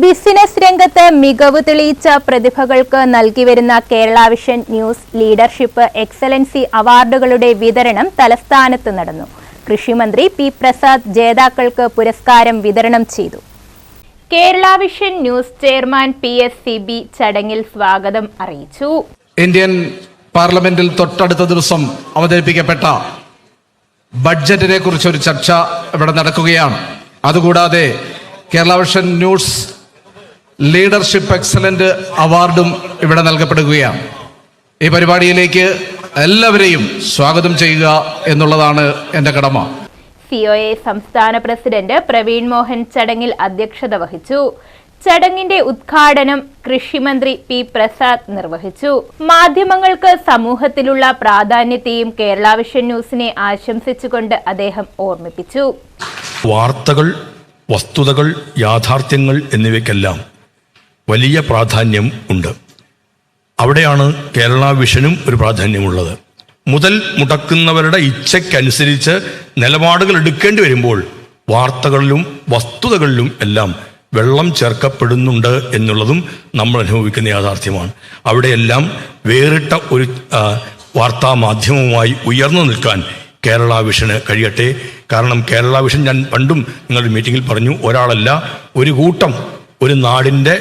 Business രംഗത്ത് മികവ് തെളിയിച്ച പ്രതിഭകൾക്ക് നൽകിവരുന്ന Kerala vision news leadership excellency അവാർഡുകളുടെ വിതരണം തലസ്ഥാനത്ത് നടന്നു. കൃഷിമന്ത്രി പി പ്രസാദ് ജേതാക്കൾക്ക് പുരസ്കാരം വിതരണം ചെയ്തു. Kerala vision news chairman P S C B ചടങ്ങിൽ സ്വാഗതം അറിയിച്ചു. ഇന്ത്യൻ പാർലമെന്റിൽ തൊട്ടടുത്ത ദിവസം അവതരിപ്പിക്കപ്പെട്ട ബഡ്ജറ്റിനെ കുറിച്ച് ഒരു ചർച്ച ഇവിടെ നടക്കുകയാണ്. അതുകൂടാതെ Kerala vision news leadership excellent അവാർഡും ഇവിടെ നൽകപ്പെടുകയാണ്. ഈ പരിപാടിയിലേക്ക് എല്ലാവരെയും സ്വാഗതം ചെയ്യുക എന്നുള്ളതാണ് എന്റെ കടമ. സി ഒ എ സംസ്ഥാന പ്രസിഡന്റ് പ്രവീൺ മോഹൻ ചടങ്ങിൽ അധ്യക്ഷത വഹിച്ചു. ചടങ്ങിന്റെ ഉദ്ഘാടനം കൃഷിമന്ത്രി പി പ്രസാദ് നിർവഹിച്ചു. മാധ്യമങ്ങൾക്ക് സമൂഹത്തിലുള്ള പ്രാധാന്യത്തെയും കേരള വിഷൻ ന്യൂസിനെ ആശംസിച്ചുകൊണ്ട് അദ്ദേഹം ഓർമ്മിപ്പിച്ചു. വാർത്തകൾ വസ്തുതകൾ യാഥാർത്ഥ്യങ്ങൾ എന്നിവയ്ക്കെല്ലാം വലിയ പ്രാധാന്യം ഉണ്ട്. അവിടെയാണ് കേരള വിഷനും ഒരു പ്രാധാന്യമുള്ളത്. മുതൽ മുടക്കുന്നവരുടെ ഇച്ഛയ്ക്കനുസരിച്ച് നിലപാടുകൾ എടുക്കേണ്ടി വരുമ്പോൾ വാർത്തകളിലും വസ്തുതകളിലും എല്ലാം വെള്ളം ചേർക്കപ്പെടുന്നുണ്ട് എന്നുള്ളതും നമ്മൾ അനുഭവിക്കുന്ന യാഥാർത്ഥ്യമാണ്. അവിടെയെല്ലാം വേറിട്ട ഒരു വാർത്താ മാധ്യമവുമായി ഉയർന്നു നിൽക്കാൻ കേരള വിഷന് കഴിയട്ടെ. കാരണം കേരള വിഷൻ ഞാൻ പണ്ടും നിങ്ങളുടെ മീറ്റിങ്ങിൽ പറഞ്ഞു ഒരാളല്ല ഒരു കൂട്ടം ഒരു നാടിന്റെ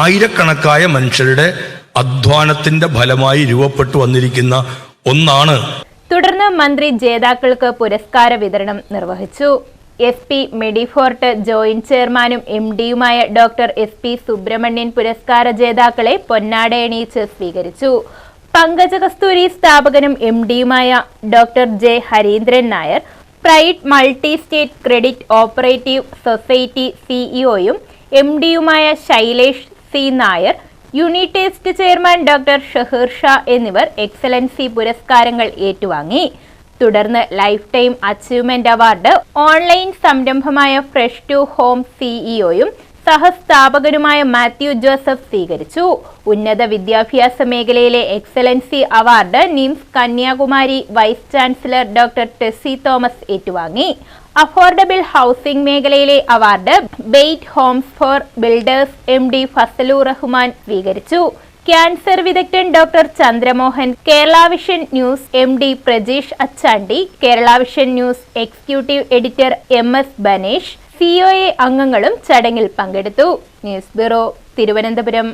ആയിരക്കണക്കായ മനുഷ്യരുടെ അധ്വാനത്തിന്റെ ഫലമായി രൂപപ്പെട്ടു വന്നിരിക്കുന്ന ഒന്നാണ് തുടർന്ന് മന്ത്രി ജേതാക്കൾക്ക് പുരസ്കാര വിതരണം നിർവഹിച്ചു. എസ് പി മെഡിഫോർട്ട് ജോയിന്റ് ചെയർമാനും എം ഡിയുമായ ഡോക്ടർ എസ് പി സുബ്രഹ്മണ്യൻ പുരസ്കാര ജേതാക്കളെ പൊന്നാടയണിയിച്ച് സ്വീകരിച്ചു. പങ്കജ കസ്തൂരി സ്ഥാപകനും M ഡിയുമായ doctor J Harindran Nair pride multi state credit operative society സിഇഒയും M ഡിയുമായ ശൈലേഷ് സി നായർ യൂണിറ്റേസ്റ്റ് ചെയർമാൻ ഡോക്ടർ ഷഹീർ ഷാ എന്നിവർ എക്സലൻസി പുരസ്കാരങ്ങൾ ഏറ്റുവാങ്ങി. തുടർന്ന് life time achievement award online സംരംഭമായ ഫ്രഷ് ടു ഹോം സിഇഒയും സഹസ്ഥാപകനുമായ മാത്യു ജോസഫ് സ്വീകരിച്ചു. ഉന്നത വിദ്യാഭ്യാസ മേഖലയിലെ excellency award NIMS Kanyakumari vice chancellor doctor Tessy Thomas ഏറ്റുവാങ്ങി. അഫോർഡബിൾ ഹൗസിംഗ് മേഖലയിലെ award Beit homes four builders M D Fasalu Rahman സ്വീകരിച്ചു. ക്യാൻസർ വിദഗ്ധൻ doctor Chandramohan Kerala vision news M D Prajeesh Achandi Kerala vision news executive editor M S Banesh COA അംഗങ്ങളും ചടങ്ങിൽ പങ്കെടുത്തു. News bureau Thiruvananthapuram.